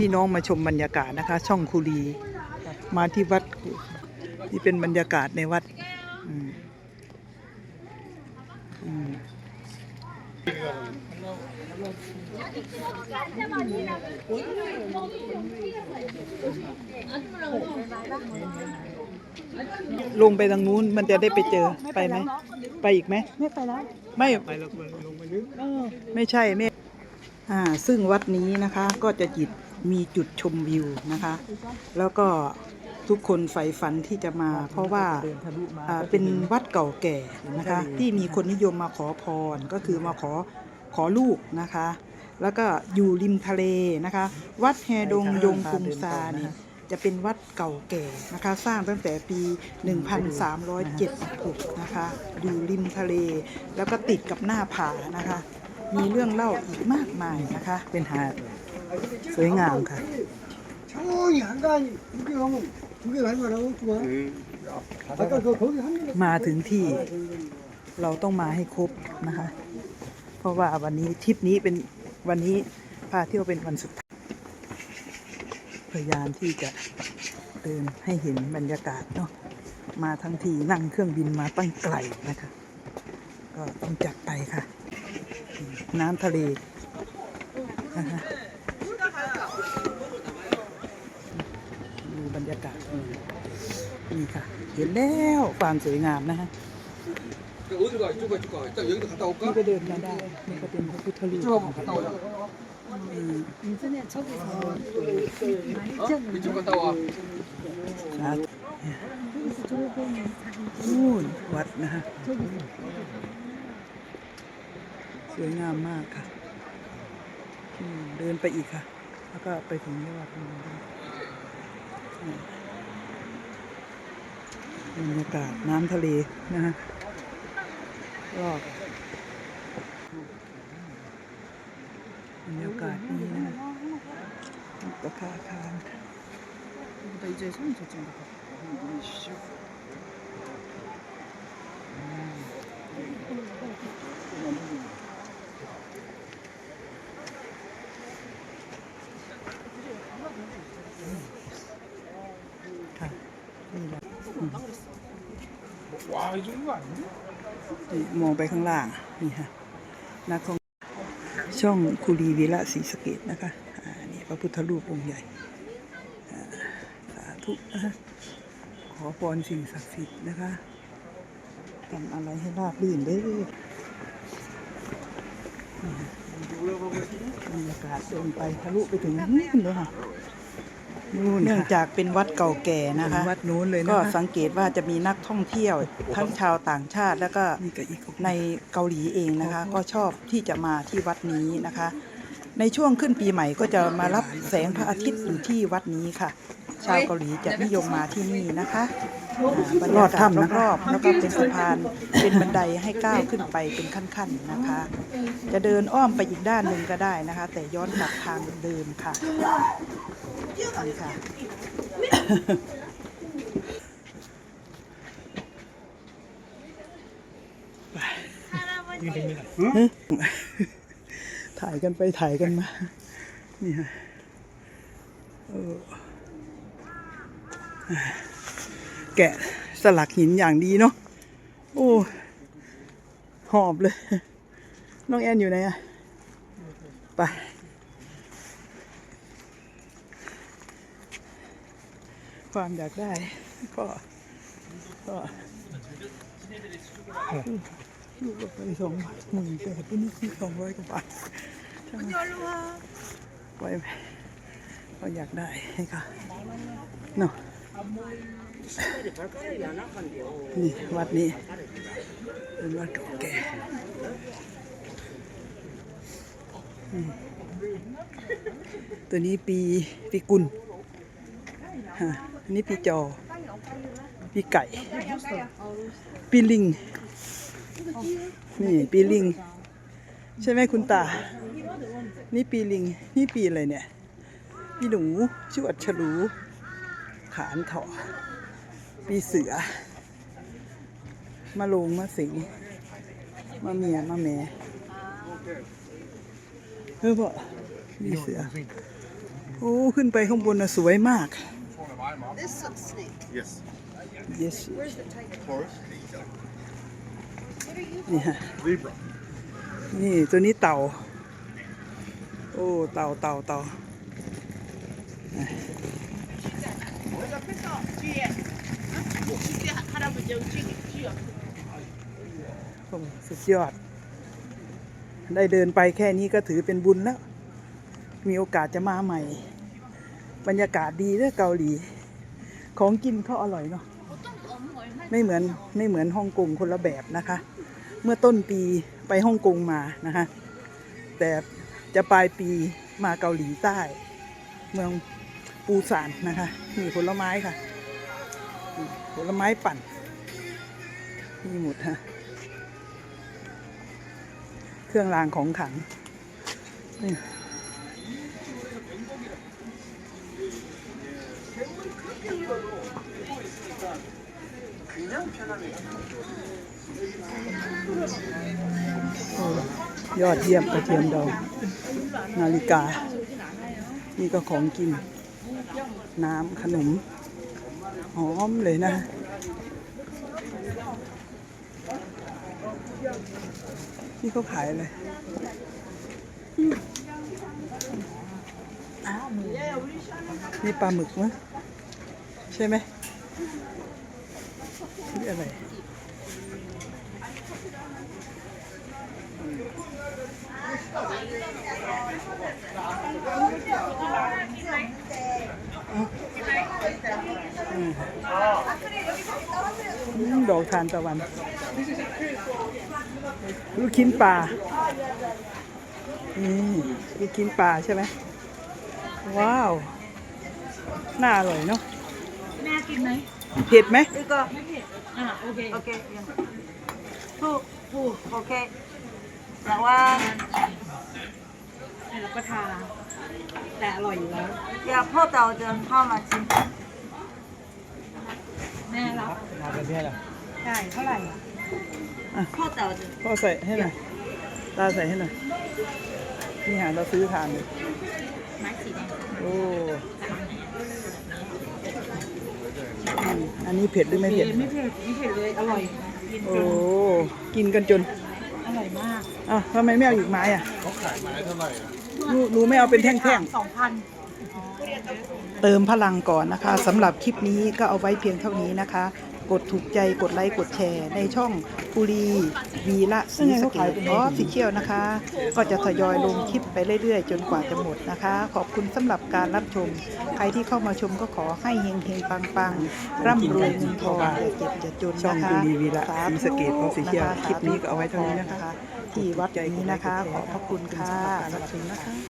พี่น้องมาชมบรรยากาศนะคะ ช่องคุรีมาที่วัดนี่เป็นบรรยากาศในวัดลงไปทางนู้นมันจะได้ไปเจอไปไหมไปอีกไหมไม่ไปแล้วไม่ไปแล้วลงไปลึกไม่ใช่ไม่อ่า ซึ่งวัดนี้นะคะ ก็จะจิต มีจุดชมวิวนะคะ แล้วก็ทุกคนใฝ่ฝันที่จะมา เพราะว่าเดินทะลุมาอ่าเป็นวัดเก่าแก่นะคะ ที่มีคนนิยมมาขอพรก็คือมาขอขอลูกนะคะ แล้วก็อยู่ริมทะเลนะคะ วัดแฮดงยงคุมซาเนี่ยจะเป็นวัดเก่าแก่นะคะ สร้างตั้งแต่ปี 1376 นะคะ อยู่ริมทะเล แล้วก็ติดกับหน้าผานะคะ มีเรื่องเล่าอีกมากมายนะคะ เป็นหาด สวยงามค่ะช่างงานกันคุกย้อนมาถึงที่เราต้องมาให้ครบนะคะ เพราะว่าวันนี้ทริปนี้เป็นวันนี้พาเที่ยวเป็นวันสุดท้ายพยายามที่จะเดินให้เห็นบรรยากาศเนาะมาทั้งทีนั่งเครื่องบินมาตั้งไกลนะคะ ก็ต้องจัดไปค่ะ น้ำทะเลนะคะ ดูบรรยากาศนี่ค่ะ เห็นแล้วความสวยงามนะฮะนี่ก็เดินมาได้นี่ก็เป็นพระพุทธรูปนู่นวัดนะฮะสวยงามมากค่ะ เดินไปอีกค่ะ แล้วก็ไปถึงยอดนู้ บรรยากาศน้ำทะเลนะฮะรอบบรรยากาศดีนะกระคาคานไปเจอส้จุดจุดอืม ว้าวจุ๊บหวานมองไปข้างล่างนี่ค่ะนักของช่องคูรีวิละศรีสะเกดนะคะนี่พระพุทธรูปองค์ใหญ่สาธุขอพรสิ่งศักดิ์สิทธิ์นะคะทำอะไรให้ราบรื่นได้ด้วยบรรยากาศเดินไปทะลุไปถึงนี่เลยค่ะ เนื่องจากเป็นวัดเก่าแก่นะคะวัดนู้นเลยนะก็คะสังเกตว่าจะมีนักท่องเที่ยว ทั้งชาวต่างชาติแล้วก็นี่ก็อีกในเกาหลีเองนะคะ ก็ชอบที่จะมาที่วัดนี้นะคะ ในช่วงขึ้นปีใหม่ก็จะมารับแสงพระอาทิตย์อยู่ที่วัดนี้ค่ะ ชาวเกาหลีจะนิยมมาที่นี่นะคะอ่ารอดถ้ำรอบๆแล้วก็เป็นสะพานเป็นบันไดให้ก้าวขึ้นไปเป็นขั้นๆนะคะ จะเดินอ้อมไปอีกด้านหนึ่งก็ได้นะคะ แต่ย้อนกลับทางเดิมค่ะ นี่ค่ะถ่ายกันไปถ่ายกันมา นี่ฮะแกะสลักหินอย่างดีเนาะ โอ้ หอบเลย น้องแอนอยู่ไหนอะไป ความอยากได้ก็ก็ลูกก็ไปสองหมื่นแปดนี่คือสองร้อยกว่าบาทช่างมันไว้ก็อยากได้ให้ค่ะเนาะนี่วัดนี้เป็นวัดเก่าแก่ตัวนี้ปีปีกุลฮะ นนี้ปีจอ ปีไก่ ปีลิง นี่ปีลิง ใช่ไหมคุณตา นี่ปีลิง นี่ปีอะไรเนี่ย ปีหนูชวดฉลูขานเถาะปีเสือ มาลงมาสิงมาเมียมาแม่เออบ่ปีเสือ โอ้ ขึ้นไปข้างบนน่ะสวยมาก Yes. yes นี่ฮะ Libra. นี่ตัวนี้เต่า โอ้เต่าเต่าเต่า โอ้สุดยอด ได้เดินไปแค่นี้ก็ถือเป็นบุญแล้ว มีโอกาสจะมาใหม่ บรรยากาศดีเด้อเกาหลี ของกินเขาอร่อยเนาะไม่เหมือนไม่เหมือนฮ่องกงคนละแบบนะคะ เมื่อต้นปีไปฮ่องกงมานะคะ แต่จะปลายปีมาเกาหลีใต้ เมืองปูซานนะคะมีผลไม้ค่ะ ผลไม้ปั่นมีหมดฮะเครื่องรางของขลังนี่ ยอดเยี่ยมกระเทียมดองนาฬิกา นี่ก็ของกิน น้ำขนม หอมเลยนะ นี่เขาขายอะไรนี่ปลาหมึกมั้ย ใช่ไหมนี่อะไรอืมดอกทานตะวัน ลูกชิ้นปลานี่ลูกชิ้นปลาใช่ไหมว้าว น่าอร่อยเนาะ กินไหมเผ็ดไหมไม่เผ็ดอ่าโอเคโอเคผู้ผู้โอเคแต่ว่าแล้วก็ทานแต่อร่อยอยู่แล้วอย่าพ่อเต่าเดินพ่อมาชิมแม่รับมาเป็นเท่าไหร่ใช่เท่าไหร่พ่อเต่าเดินพ่อใส่ให้หน่อยตาใส่ให้หน่อยนี่หาเราซื้อทานเลยโอ้ อืมอันนี้เผ็ดหรือไม่เผ็ด ไม่เผ็ดไม่เผ็ดเลย อร่อยกินโอ้กินกันจนอร่อยมากอ้าวทำไมไม่เอาอีกไม้อะเขาขายไม้เท่าไหร่อะหนูหนูไม่เอาเป็นแท่งสองพันๆเติมพลังก่อนนะคะสำหรับคลิปนี้ก็เอาไว้เพียงเท่านี้นะคะ กดถูกใจกดไลค์กดแชร์ ในช่องปุรีวีละสีสะเกตออฟฟิเชียลนะคะ ก็จะทยอยลงคลิปไปเรื่อยๆ จนกว่าจะหมดนะคะ ขอบคุณสำหรับการรับชม ใครที่เข้ามาชมก็ขอให้เฮงเฮงๆปังๆร่ำรวยเงินทองอย่าเจ็บอย่าจนนะคะช่องปุรีวีระศรีสะเกษ Official สาธุคลิปนี้ก็เอาไว้เท่านี้นะคะ ที่วัดนี้นะคะ ขอบพระคุณค่ะรับชมนะคะ